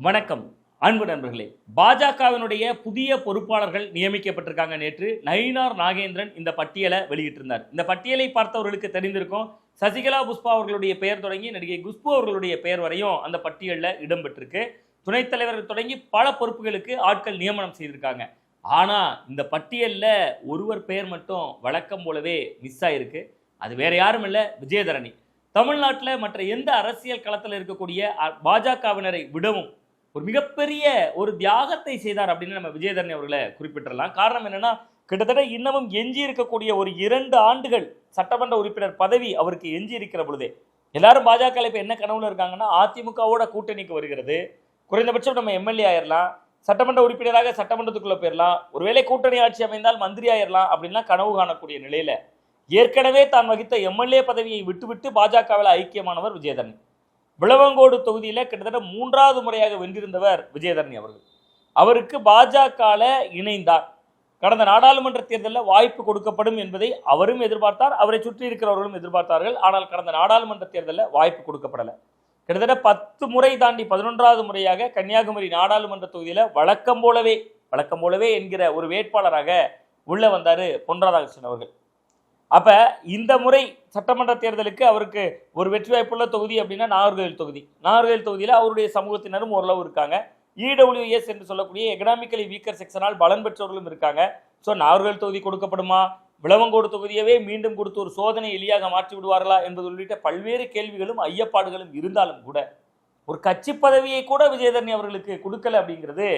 வணக்கம். அன்பு நண்பர்களே பாஜகவினுடைய புதிய பொறுப்பாளர்கள் நியமிக்கப்பட்டிருக்காங்க நேற்று. நயினார் நாகேந்திரன் இந்த பட்டியலை வெளியிட்டிருந்தார். இந்த பட்டியலை பார்த்தவர்களுக்கு தெரிந்திருக்கும் சசிகலா புஷ்பா அவர்களுடைய பெயர் தொடங்கி நடிகை குஷ்பு அவர்களுடைய பெயர் வரையும் அந்த பட்டியலில் இடம்பெற்றிருக்கு. துணைத் தலைவர்கள் தொடங்கி பல பொறுப்புகளுக்கு ஆட்கள் நியமனம் செய்திருக்காங்க. ஆனால் இந்த பட்டியலில் ஒருவர் பெயர் மட்டும் வழக்கம் போலவே மிஸ் ஆயிருக்கு. அது வேற யாரும் இல்லை விஜயதரணி. தமிழ்நாட்டில் மற்ற எந்த அரசியல் களத்தில் இருக்கக்கூடிய அ- பாஜகவினரை விடவும் ஒரு மிகப்பெரிய ஒரு தியாகத்தை செய்தார் அப்படின்னு நம்ம விஜயதரணி அவர்களை குறிப்பிட்டிடலாம் காரணம் என்னென்னா கிட்டத்தட்ட இன்னமும் எஞ்சி இருக்கக்கூடிய ஒரு இரண்டு ஆண்டுகள் சட்டமன்ற உறுப்பினர் பதவி அவருக்கு எஞ்சி இருக்கிற பொழுதே எல்லாரும் பாஜக இப்போ என்ன கனவுல இருக்காங்கன்னா அதிமுகவோட கூட்டணிக்கு வருகிறது. குறைந்தபட்சம் நம்ம எம்எல்ஏ ஆயிரலாம். சட்டமன்ற உறுப்பினராக சட்டமன்றத்துக்குள்ளே போயிடலாம் ஒருவேளை கூட்டணி ஆட்சி அமைந்தால் மந்திரி ஆயிரலாம் அப்படின்லாம் கனவு காணக்கூடிய நிலையில் ஏற்கனவே தான் வகித்த எம்எல்ஏ பதவியை விட்டுவிட்டு பாஜகவில் ஐக்கியமானவர் விஜயதரணி. விளவங்கோடு தொகுதியில் கிட்டத்தட்ட மூன்றாவது முறையாக வென்றிருந்தவர் விஜயதரணி அவர்கள். அவருக்கு பாஜகவில் இணைந்தார். கடந்த நாடாளுமன்ற தேர்தலில் வாய்ப்பு கொடுக்கப்படும் என்பதை அவரும் எதிர்பார்த்தார் அவரை சுற்றி இருக்கிறவர்களும் எதிர்பார்த்தார்கள். ஆனால் கடந்த நாடாளுமன்ற தேர்தலில் வாய்ப்பு கொடுக்கப்படலை. கிட்டத்தட்ட பத்து முறை தாண்டி பதினொன்றாவது முறையாக கன்னியாகுமரி நாடாளுமன்ற தொகுதியில் வழக்கம் போலவே வழக்கம் போலவே என்கிற ஒரு வேட்பாளராக உள்ள வந்தார் பொன் ராதாகிருஷ்ணன் அவர்கள். அப்போ இந்த முறை சட்டமன்ற தேர்தலுக்கு அவருக்கு ஒரு வெற்றி வாய்ப்புள்ள தொகுதி அப்படின்னா நாகர்கோவில் தொகுதி. நாகர்கோவில் தொகுதியில் அவருடைய சமூகத்தினரும் ஓரளவு இருக்காங்க. இடபிள்யூஎஸ் என்று சொல்லக்கூடிய எக்கனாமிக்கலி வீக்கர் செக்ஷனால் பலன் பெற்றவர்களும் இருக்காங்க. ஸோ நாகர்கோவில் தொகுதி கொடுக்கப்படுமா? விளவங்கோடு தொகுதியவே மீண்டும் கொடுத்து ஒரு சோதனை எளியாக மாற்றி விடுவார்களா என்பது உள்ளிட்ட பல்வேறு கேள்விகளும் ஐயப்பாடுகளும் இருந்தாலும் கூட ஒரு கட்சி பதவியை கூட விஜயதரணி அவர்களுக்கு கொடுக்கல அப்படிங்கிறது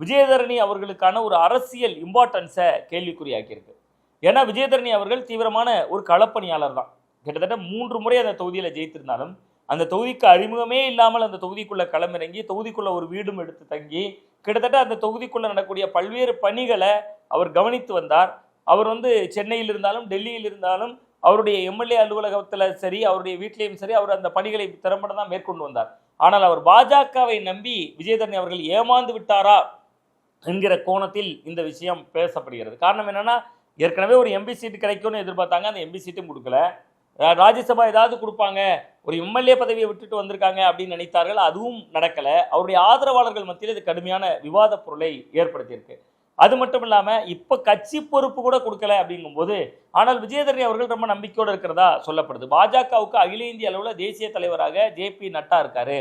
விஜயதரணி அவர்களுக்கான ஒரு அரசியல் இம்பார்ட்டன்ஸை கேள்விக்குறியாக்கியிருக்கு. ஏன்னா விஜயதரணி அவர்கள் தீவிரமான ஒரு களப்பணியாளர் தான். கிட்டத்தட்ட மூன்று முறை அந்த தொகுதியில் ஜெயித்திருந்தாலும் அந்த தொகுதிக்கு அறிமுகமே இல்லாமல் அந்த தொகுதிக்குள்ளே களமிறங்கி தொகுதிக்குள்ளே ஒரு வீடும் எடுத்து தங்கி கிட்டத்தட்ட அந்த தொகுதிக்குள்ளே நடக்கூடிய பல்வேறு பணிகளை அவர் கவனித்து வந்தார். அவர் வந்து சென்னையில் இருந்தாலும் டெல்லியில் இருந்தாலும் அவருடைய எம்எல்ஏ அலுவலகத்தில் சரி அவருடைய வீட்லேயும் சரி அவர் அந்த பணிகளை திறம்பட தான் மேற்கொண்டு வந்தார். ஆனால் அவர் பாஜகவை நம்பி விஜயதரணி அவர்கள் ஏமாந்து விட்டாரா என்கிற கோணத்தில் இந்த விஷயம் பேசப்படுகிறது. காரணம் என்னன்னா ஏற்கனவே ஒரு எம்பி சீட்டு கிடைக்கும்னு எதிர்பார்த்தாங்க அந்த எம்பி சீட்டும் கொடுக்கல. ராஜ்யசபா ஏதாவது கொடுப்பாங்க. ஒரு எம்எல்ஏ பதவியை விட்டுட்டு வந்திருக்காங்க அப்படின்னு நினைத்தார்கள். அதுவும் நடக்கல. அவருடைய ஆதரவாளர்கள் மத்தியில் இது கடுமையான விவாத பொருளை ஏற்படுத்தியிருக்கு. அது மட்டும் இல்லாமல் இப்போ கட்சி பொறுப்பு கூட கொடுக்கல அப்படிங்கும்போது ஆனால் விஜயதரணி அவர்கள் ரொம்ப நம்பிக்கையோடு இருக்கிறதா சொல்லப்படுது. பாஜகவுக்கு அகில இந்திய அளவில் தேசிய தலைவராக ஜே பி நட்டா இருக்காரு.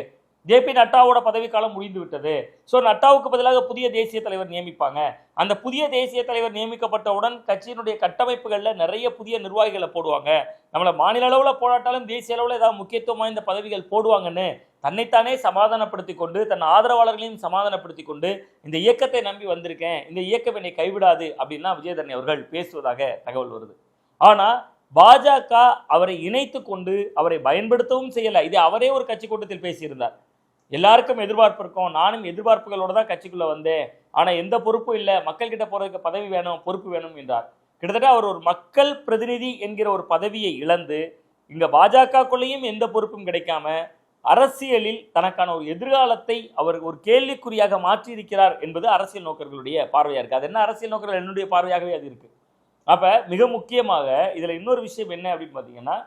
ஜே பி நட்டாவோட பதவிக்காலம் முடிந்து விட்டது. ஸோ நட்டாவுக்கு பதிலாக புதிய தேசிய தலைவர் நியமிப்பாங்க. அந்த புதிய தேசிய தலைவர் நியமிக்கப்பட்டவுடன் கட்சியினுடைய கட்டமைப்புகளில் நிறைய புதிய நிர்வாகிகளை போடுவாங்க. நம்மளை மாநில அளவில் போராட்டாலும் தேசிய அளவில் ஏதாவது முக்கியத்துவம் வாய்ந்த பதவிகள் போடுவாங்கன்னு தன்னைத்தானே சமாதானப்படுத்தி கொண்டு தன் ஆதரவாளர்களையும் சமாதானப்படுத்தி கொண்டு இந்த இயக்கத்தை நம்பி வந்திருக்கேன். இந்த இயக்கம் என்னை கைவிடாது அப்படின்னா விஜயதரணி அவர்கள் பேசுவதாக தகவல் வருது. ஆனா பாஜக அவரை இணைத்து கொண்டு அவரை பயன்படுத்தவும் செய்யல. இது அவரே ஒரு கட்சி கூட்டத்தில் பேசியிருந்தார். எல்லாருக்கும் எதிர்பார்ப்பு இருக்கும். நானும் எதிர்பார்ப்புகளோட தான் கட்சிக்குள்ளே வந்தேன். ஆனால் எந்த பொறுப்பும் இல்லை. மக்கள் கிட்ட பதவி வேணும் பொறுப்பு வேணும் என்றார். கிட்டத்தட்ட அவர் ஒரு மக்கள் பிரதிநிதி என்கிற ஒரு பதவியை இழந்து இங்கே பாஜகக்குள்ளேயும் எந்த பொறுப்பும் கிடைக்காம அரசியலில் தனக்கான ஒரு எதிர்காலத்தை அவர் ஒரு கேள்விக்குறியாக மாற்றியிருக்கிறார் என்பது அரசியல் நோக்கர்களுடைய பார்வையாக இருக்குது அது என்ன அரசியல் நோக்கர்கள்? என்னுடைய பார்வையாகவே அது இருக்குது அப்போ மிக முக்கியமாக இதில் இன்னொரு விஷயம் என்ன அப்படின்னு பார்த்தீங்கன்னா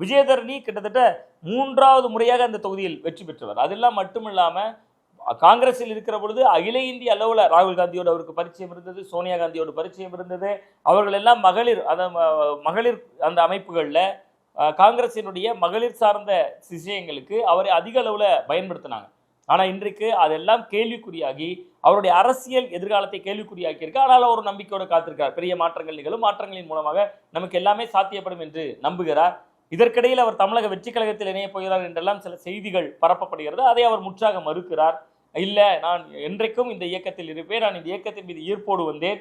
விஜயதரணி கிட்டத்தட்ட மூன்றாவது முறையாக அந்த தொகுதியில் வெற்றி பெற்றவர். அதெல்லாம் மட்டுமில்லாம காங்கிரஸில் இருக்கிற பொழுது அகில இந்திய அளவில் ராகுல் காந்தியோடு அவருக்கு பரிச்சயம் இருந்தது சோனியா காந்தியோடு பரிச்சயம் இருந்தது. அவர்கள் எல்லாம் மகளிர் அந்த மகளிர் அந்த அமைப்புகளில் காங்கிரசினுடைய மகளிர் சார்ந்த விஷயங்களுக்கு அவரை அதிக அளவில் பயன்படுத்தினாங்க. ஆனால் இன்றைக்கு அதெல்லாம் கேள்விக்குறியாகி அவருடைய அரசியல் எதிர்காலத்தை கேள்விக்குறியாக்கியிருக்கு. ஆனால் ஒரு நம்பிக்கையோடு காத்திருக்கார் பெரிய மாற்றங்கள் நிகழும். மாற்றங்களின் மூலமாக நமக்கு எல்லாமே சாத்தியப்படும் என்று நம்புகிறார். இதற்கிடையில் அவர் தமிழக வெற்றி கழகத்தில் இணைய போகிறார் என்றெல்லாம் சில செய்திகள் பரப்பப்படுகிறது. அதை அவர் முற்றாக மறுக்கிறார். இல்லை நான் என்றைக்கும் இந்த இயக்கத்தில் இருப்பேன். நான் இந்த இயக்கத்தின் மீது ஈர்ப்போடு வந்தேன்.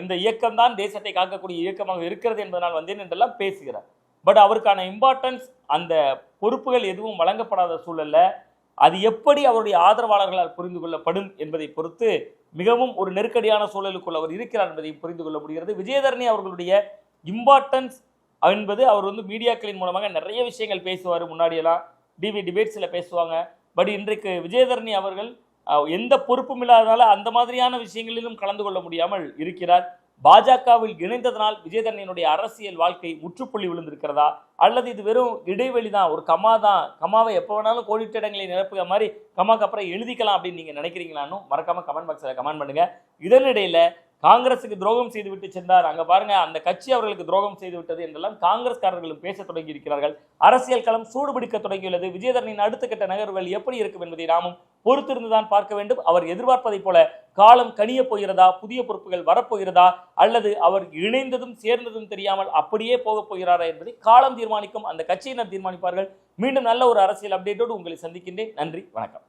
இந்த இயக்கம்தான் தேசத்தை காக்கக்கூடிய இயக்கமாக இருக்கிறது என்பதனால் வந்தேன் என்றெல்லாம் பேசுகிறார். பட் அவருக்கான இம்பார்ட்டன்ஸ் அந்த பொறுப்புகள் எதுவும் வழங்கப்படாத சூழல்ல அது எப்படி அவருடைய ஆதரவாளர்களால் புரிந்து கொள்ளப்படும் என்பதை பொறுத்து மிகவும் ஒரு நெருக்கடியான சூழலுக்குள் அவர் இருக்கிறார் என்பதை புரிந்து கொள்ள முடிகிறது. விஜயதரணி அவர்களுடைய இம்பார்ட்டன்ஸ் என்பது அவர் வந்து மீடியாக்களின் மூலமாக நிறைய விஷயங்கள் பேசுவார். முன்னாடியெல்லாம் டிவி டிபேட்ஸில் பேசுவாங்க. பட் இன்றைக்கு விஜயதரணி அவர்கள் எந்த பொறுப்பும் இல்லாததால அந்த மாதிரியான விஷயங்களிலும் கலந்து கொள்ள முடியாமல் இருக்கிறார். பாஜகவில் இணைந்ததனால் விஜயதரணியினுடைய அரசியல் வாழ்க்கை முற்றுப்புள்ளி விழுந்திருக்கிறதா? அல்லது இது வெறும் இடைவெளி தான் ஒரு கமா தான் கமாவை எப்போ வேணாலும் கோடிட்ட இடங்களை நிரப்புகிற மாதிரி கமாக்கு அப்புறம் எழுதிக்கலாம் அப்படின்னு நீங்கள் நினைக்கிறீங்களான்னு மறக்காமல் கமெண்ட் பாக்ஸில் கமெண்ட் பண்ணுங்க. இதனிடையில் காங்கிரசுக்கு துரோகம் செய்து விட்டு சென்றார். அங்க பாருங்க அந்த கட்சி அவர்களுக்கு துரோகம் செய்து விட்டது என்றெல்லாம் காங்கிரஸ்காரர்களும் பேச தொடங்கி இருக்கிறார்கள். அரசியல் களம் சூடுபிடிக்க தொடங்கியுள்ளது. விஜயதரனின் அடுத்த கட்ட நகர்வுகள் எப்படி இருக்கும் என்பதை நாமும் பொறுத்திருந்துதான் பார்க்க வேண்டும். அவர் எதிர்பார்ப்பதைப் போல காலம் கனிய போகிறதா புதிய பொறுப்புகள் வரப்போகிறதா அல்லது அவர் இணைந்ததும் சேர்ந்ததும் தெரியாமல் அப்படியே போகப் போகிறாரா என்பதை காலம் தீர்மானிக்கும் அந்த கட்சியினர் தீர்மானிப்பார்கள். மீண்டும் நல்ல ஒரு அரசியல் அப்டேட்டோடு உங்களை சந்திக்கின்றேன். நன்றி வணக்கம்.